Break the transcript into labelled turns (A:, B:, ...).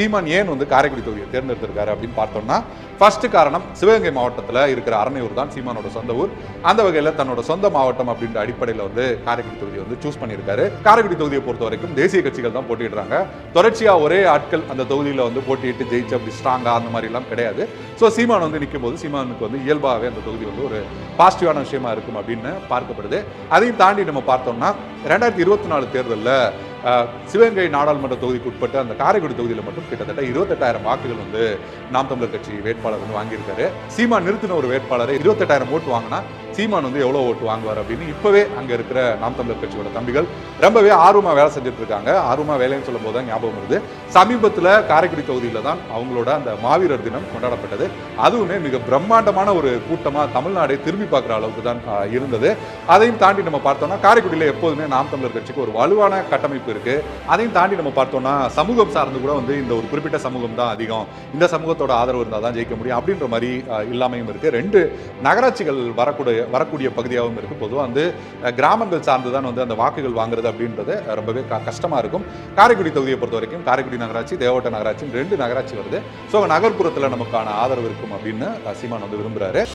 A: சீமான் ஏன் வந்து காரைக்குடி தொகுதியை தேர்ந்தெடுத்திருக்காரு அப்படின்னு பார்த்தோம்னா ஃபர்ஸ்ட் காரணம் சிவகங்கை மாவட்டத்தில் இருக்கிற அரணையூர் தான் சீமானோட சொந்த ஊர். அந்த வகையில் தன்னோட சொந்த மாவட்டம் அப்படின்ற அடிப்படையில் வந்து காரைக்குடி தொகுதியை வந்து சூஸ் பண்ணியிருக்காரு. காரைக்குடி தொகுதியை பொறுத்த வரைக்கும் தேசிய கட்சிகள் தான் போட்டியிடுறாங்க. தொடர்ச்சியாக ஒரே ஆட்கள் அந்த தொகுதியில் வந்து போட்டியிட்டு ஜெயிச்சு அப்படி ஸ்ட்ராங்காக அந்த மாதிரிலாம் கிடையாது. ஸோ சீமான் வந்து நிற்கும் போது சீமானுக்கு வந்து இயல்பாகவே அந்த தொகுதி வந்து ஒரு பாசிட்டிவான விஷயமா இருக்கும் அப்படின்னு பார்க்கப்படுது. அதையும் தாண்டி நம்ம பார்த்தோம்னா ரெண்டாயிரத்தி இருபத்தி நாலு தேர்தலில் சிவகங்கை நாடாளுமன்ற தொகுதிக்கு உட்பட்டு அந்த காரைக்குடி தொகுதியில் மட்டும் கிட்டத்தட்ட இருபத்தெட்டாயிரம் வாக்குகள் வந்து நாம் தமிழர் கட்சி வேட்பாளர் வந்து வாங்கியிருக்காரு. சீமா நிறுத்தின ஒரு வேட்பாளரை இருபத்தெட்டாயிரம் ஓட்டு வாங்கினா சீமான் வந்து எவ்வளோ ஓட்டு வாங்குவார் அப்படின்னு இப்போவே அங்கே இருக்கிற நாம் தமிழர் கட்சியோட தம்பிகள் ரொம்பவே ஆர்வமாக வேலை செஞ்சுட்டு இருக்காங்க. ஆர்வமாக வேலைன்னு சொல்லும் போது தான் ஞாபகம் வருது. சமீபத்தில் காரைக்குடி தொகுதியில் தான் அவங்களோட அந்த மாவீரர் தினம் கொண்டாடப்பட்டது. அதுவுமே மிக பிரம்மாண்டமான ஒரு கூட்டமாக தமிழ்நாடே திரும்பி பார்க்குற அளவுக்கு தான் இருந்தது. அதையும் தாண்டி நம்ம பார்த்தோம்னா காரைக்குடியில் எப்போதுமே நாம் தமிழர் கட்சிக்கு ஒரு வலுவான கட்டமைப்பு இருக்குது அதையும் தாண்டி நம்ம பார்த்தோம்னா சமூகம் சார்ந்து கூட வந்து இந்த ஒரு குறிப்பிட்ட சமூகம் தான் அதிகம். இந்த சமூகத்தோட ஆதரவு இருந்தால் தான் ஜெயிக்க முடியும் அப்படின்ற மாதிரி இல்லாமையும் இருக்குது ரெண்டு நகராட்சிகள் வரக்கூடிய வரக்கூடிய பகுதியாகவும் இருக்கு. பொதுவாக வந்து கிராமங்கள் சார்ந்து தான் வந்து அந்த வாக்குகள் வாங்குறது அப்படின்றது ரொம்பவே க- இருக்கும். காரைக்குடி தொகுதியை பொறுத்த வரைக்கும் காரைக்குடி நகராட்சி தேவட்ட நகராட்சி ரெண்டு நகராட்சி வருது. ஸோ நகர்ப்புறத்தில் நமக்கான ஆதரவு இருக்கும் அப்படின்னு சீமான் வந்து விரும்புகிறாரு